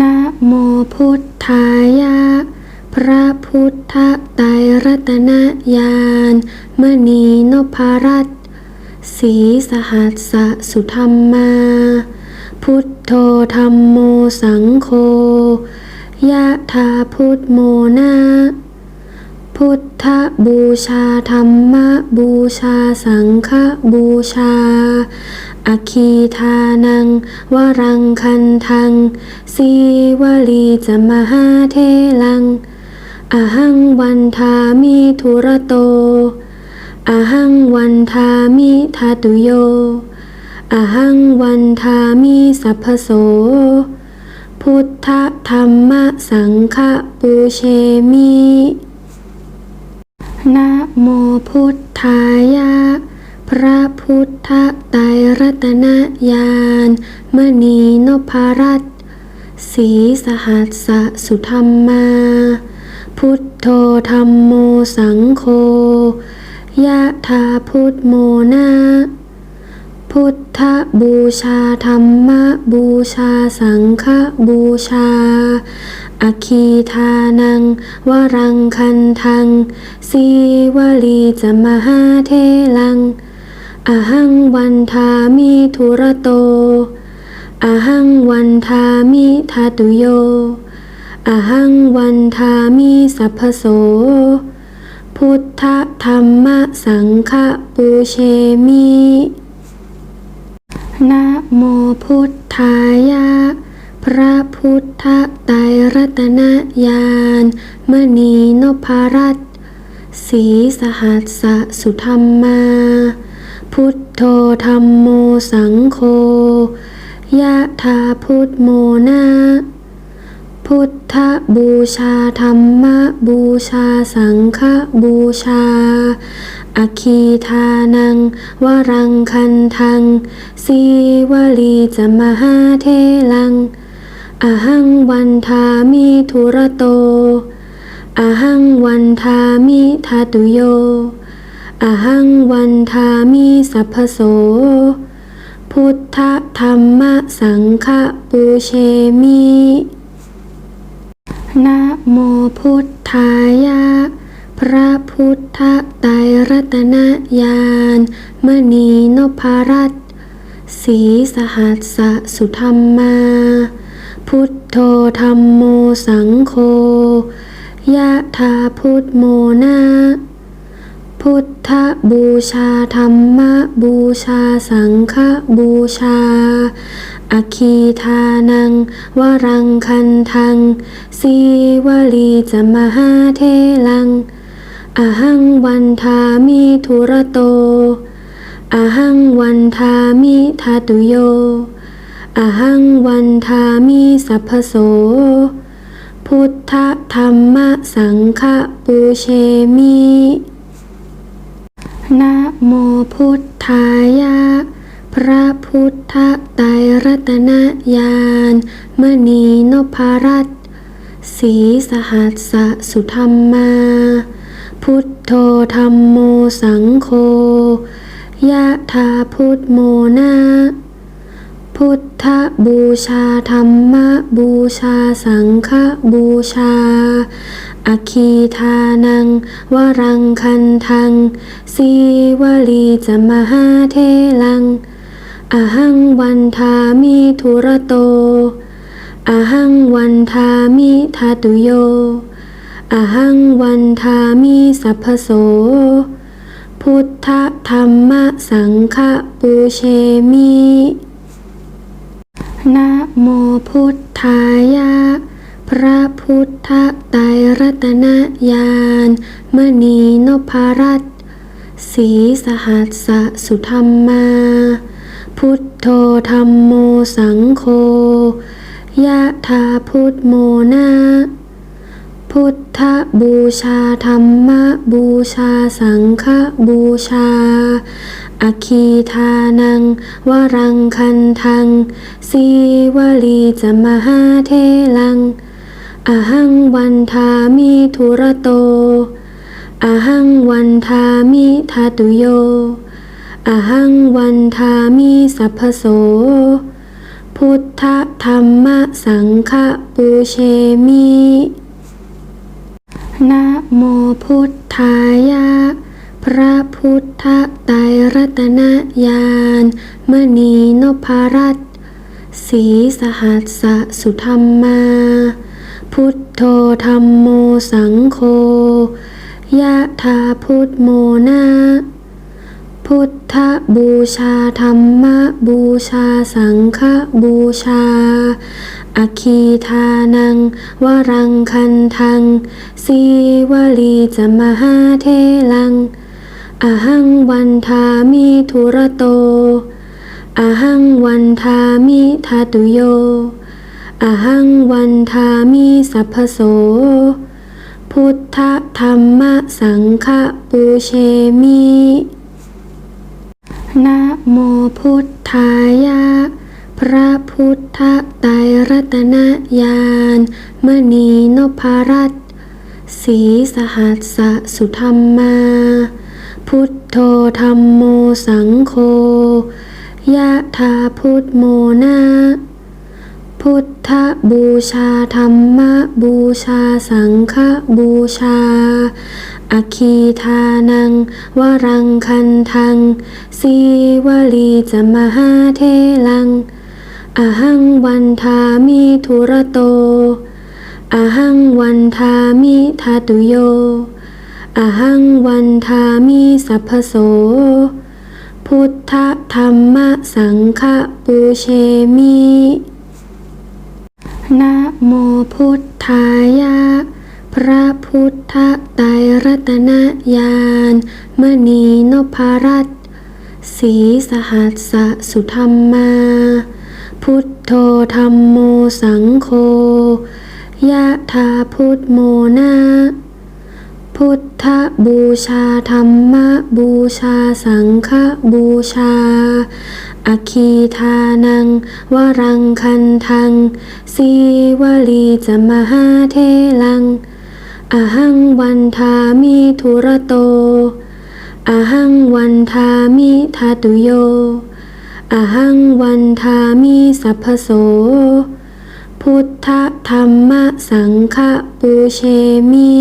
นะโมพุทธายะ พระพุทธไตรรัตนญาณมณีนพรัตน์สีสหัสสะสุธรรมา พุทโธธรรมโมสังโฆยะธาพุทโมนาพุทธบูชาธรรมบูชาสังฆบูชา อคีทานัง วรังคันทัง สีวลีจะมหาเทลัง อหังวันทามิทุระโต อหังวันทามิทาตุโย อหังวันทามิสัพพโส พุทธธรรมสังฆปูเชมินะโมพุทธายะ พระพุทธไตรรัตนญาณมณีนพรัตสีสหัสสะสุธรรมา พุทโธธรรมโมสังโฆยะธาพุทโมนาพุทธบูชาธรรมบูชาสังฆบูชา อคีทานัง วรังคันทัง สีวลีจะมหาเทลัง อหังวันทามิทุระโต อหังวันทามิทาตุโย อหังวันทามิสัพพโส พุทธธรรมสังฆปูเชมินะโมพุทธายะ พระพุทธไตรรัตนญาณมณีนพรัตน์สีสหัสสะสุธรรมา ธธรรมโมสังโฆยะธาพุทโมนาพุทธบูชาธรรมบูชาสังฆบูชา อคีทานัง วรังคันทัง สีวลีจะมหาเทลัง อหังวันทามิทุระโต อหังวันทามิทาตุโย อหังวันทามิสัพพโส พุทธธรรมสังฆปูเชมินะโมพุทธายะ พระพุทธไตรรัตนญาณมณีนพรัตสีสหัสสะสุธรรมา พุทโธธรรมโมสังโฆยะธาพุทโมนา พุทธบูชาธรรมบูชาสังฆบูชา อคีทานัง วรังคันทัง สีวลีจะมหาเทลัง อหังวันทามิทุระโต อหังวันทามิทาตุโย อหังวันทามิสัพพโสพุทธธรรมสังฆปูเชมิ นะโมพุทธายะ พระพุทธไตรรัตนญาณมณีนพรัตน์สีสหัสสะสุธรรมา พุทโธธรรมโมสังโฆยะธาพุทโมนาพุทธบูชาธรรมบูชาสังฆบูชา อคีทานัง วรังคันทัง สีวลีจะมหาเทลัง อหังวันทามิทุระโต อหังวันทามิทาตุโย อหังวันทามิสัพพโส พุทธธรรมสังฆปูเชมินะโมพุทธายะ พระพุทธไตรรัตนญาณมณีนพรัตสีสหัสสะสุธรรมา พุทโธธรรมโมสังโฆยะธาพุทโมนาพุทธบูชาธรรมบูชาสังฆบูชา อคีทานัง วรังคันทัง สีวลีจะมหาเทลัง อหังวันทามิทุระโต อหังวันทามิทาตุโย อหังวันทามิสัพพโส พุทธธรรมสังฆปูเชมินะโมพุทธายะ พระพุทธไตรรัตนญาณมณีนพรัตสีสหัสสะสุธรรมา พุทโธธรรมโมสังโฆยะธาพุทโมนาพุทธบูชาธรรมบูชาสังฆบูชา อคีทานัง วรังคันทัง สีวลีจะมหาเทลัง อหังวันทามิทุระโต อหังวันทามิทาตุโย อหังวันทามิสัพพโส พุทธธรรมสังฆปูเชมินะโมพุทธายะ พระพุทธไตรรัตนญาณมณีนพรัตสีสหัสสะสุธรรมา พุทโธธรรมโมสังโฆยะธาพุทโมนา พุทธบูชาธรรมบูชาสังฆบูชา อคีทานัง วรังคันทัง สีวลีจะมหาเทลัง อหังวันทามิทุระโต อหังวันทามิทาตุโย อหังวันทามิสัพพโสพุทธธรรมสังฆปูเชมิ นะโมพุทธายะ พระพุทธไตรรัตนญาณมณีนพรัตน์สีสหัสสะสุธรรมา พุทโธธรรมโมสังโฆยะธาพุทโมนา พุทธบูชาธรรมบูชาสังฆบูชา อคีทานัง วรังคันทัง สีวลีจะมหาเทลัง อหังวันทามิทุระโต อหังวันทามิทาตุโย อหังวันทามิสัพพโส พุทธธรรมสังฆปูเชมิ